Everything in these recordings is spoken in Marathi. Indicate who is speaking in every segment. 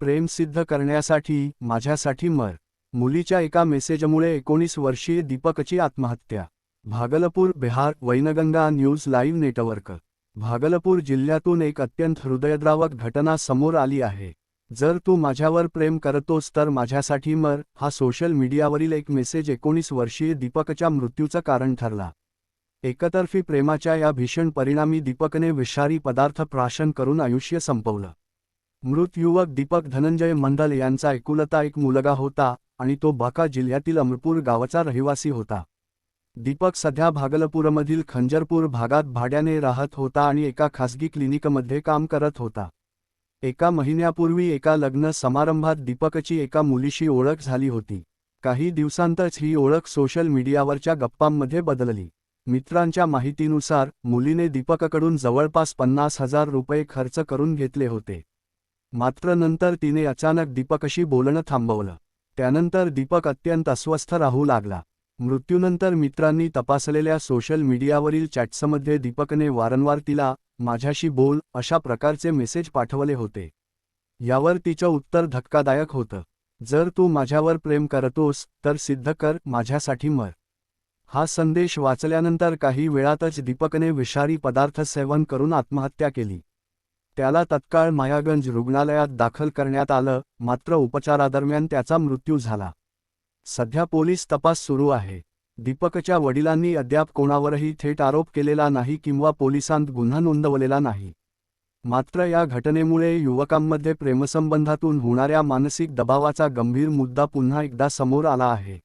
Speaker 1: प्रेम सिद्ध करण्यासाठी माझ्यासाठी मर. मुलीच्या एका मेसेजमुळे एकोणीस वर्षीय दीपकची आत्महत्या. Bhagalpur Bihar Wainganga news live network. Bhagalpur जिल्ह्यातून एक अत्यंत हृदयद्रावक घटना समोर आली आहे. जर तू माझ्यावर प्रेम करतोस तर माझ्यासाठी मर हा सोशल मीडियावरील एक मेसेज एकोणीस वर्षीय दीपकच्या मृत्यूचं कारण ठरला. एकतर्फी प्रेमाच्या या भीषण परिणामी दीपकने विषारी पदार्थ प्राशन करून आयुष्य संपवलं. मृत युवक दीपक धनंजय मंडल यांचा एकुलता एक मुलगा होता आणि तो बाका जिल्ह्यातील अमरपूर गावाचा रहिवासी होता. दीपक सध्या भागलपूरमधील खंजरपूर भागात भाड्याने राहत होता आणि एका खासगी क्लिनिकमध्ये काम करत होता. एका महिन्यापूर्वी एका लग्न समारंभात दीपकची एका मुलीशी ओळख झाली होती. काही दिवसांतच ही ओळख सोशल मीडियावरच्या गप्पांमध्ये बदलली. मित्रांच्या माहितीनुसार मुलीने दीपककडून जवळपास पन्नास हजार रुपये खर्च करून घेतले होते. मात्र नंतर तिने अचानक दीपकशी बोलणं थांबवलं. त्यानंतर दीपक अत्यंत अस्वस्थ राहू लागला. मृत्यूनंतर मित्रांनी तपासलेल्या सोशल मीडियावरील चॅट्समध्ये दीपकने वारंवार तिला माझ्याशी बोल अशा प्रकारचे मेसेज पाठवले होते. यावर तिचं उत्तर धक्कादायक होतं. जर तू माझ्यावर प्रेम करतोस तर सिद्ध कर माझ्यासाठी मर. हा संदेश वाचल्यानंतर काही वेळातच दीपकने विषारी पदार्थ सेवन करून आत्महत्या केली. त्याला तत्काळ मायागंज रुग्णालयात दाखल करण्यात आलं मात्र उपचारादरम्यान त्याचा मृत्यू झाला. सध्या पोलीस तपास सुरू आहे. दीपकच्या वडिलांनी अद्याप कोणावरही थेट आरोप केलेला नाही किंवा पोलिसांत गुन्हा नोंदवलेला नाही. मात्र या घटनेमुळे युवकांमध्ये प्रेमसंबंधातून होणाऱ्या मानसिक दबावाचा गंभीर मुद्दा पुन्हा एकदा समोर आला आहे.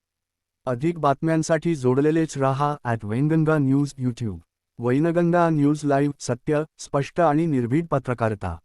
Speaker 1: अधिक बातम्यांसाठी जोडलेलेच रहा at Wainganga news YouTube Wainganga news live सत्य स्पष्ट आणि निर्भीड पत्रकारिता.